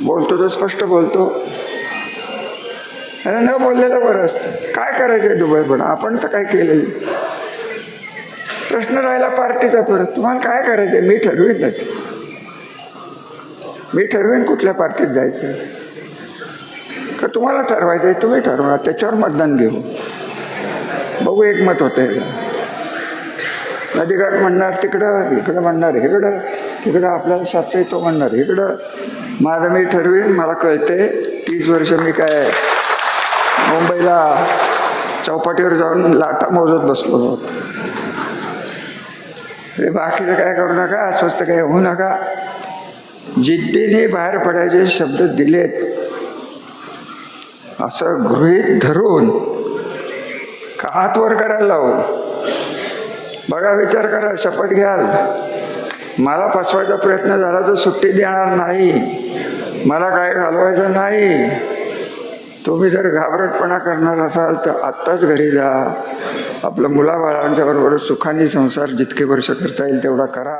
बोलतो तो स्पष्ट बोलतो. आणि न बोललेलं बरं असतं. काय करायचं दुबईपण आपण तर काय केलं प्रश्न राहिला पार्टीचा परत. तुम्हाला काय करायचं मी ठरवीन नाही मी ठरवीन कुठल्या पार्टीत जायचं का तुम्हाला ठरवायचं आहे तुम्ही ठरवा. त्याच्यावर मतदान घेऊ. बघू एकमत होतं नदीघाट म्हणणार तिकडं इकडं म्हणणार इकडं तिकडं आपल्याला साधता तो म्हणणार इकडं माझं मी ठरवीन मला कळते तीस वर्ष मी काय मुंबईला चौपाटीवर जाऊन लाटा मोजत बसलो हे बाकीचं काय करू नका अस्वस्थ काय होऊ नका. जिद्दीने बाहेर पडायचे शब्द दिलेत. असं गृहीत धरून का हात वर करायला लावून बघा विचार करा शपथ घ्याल. मला फसवायचा प्रयत्न झाला तर सुट्टी देणार नाही. मला काय घालवायचं नाही. तुम्ही जर घाबरटपणा करणार असाल तर आत्ताच घरी जा. आपलं मुलाबाळांच्या बरोबर सुखाने संसार जितके वर्ष करता येईल तेवढा करा.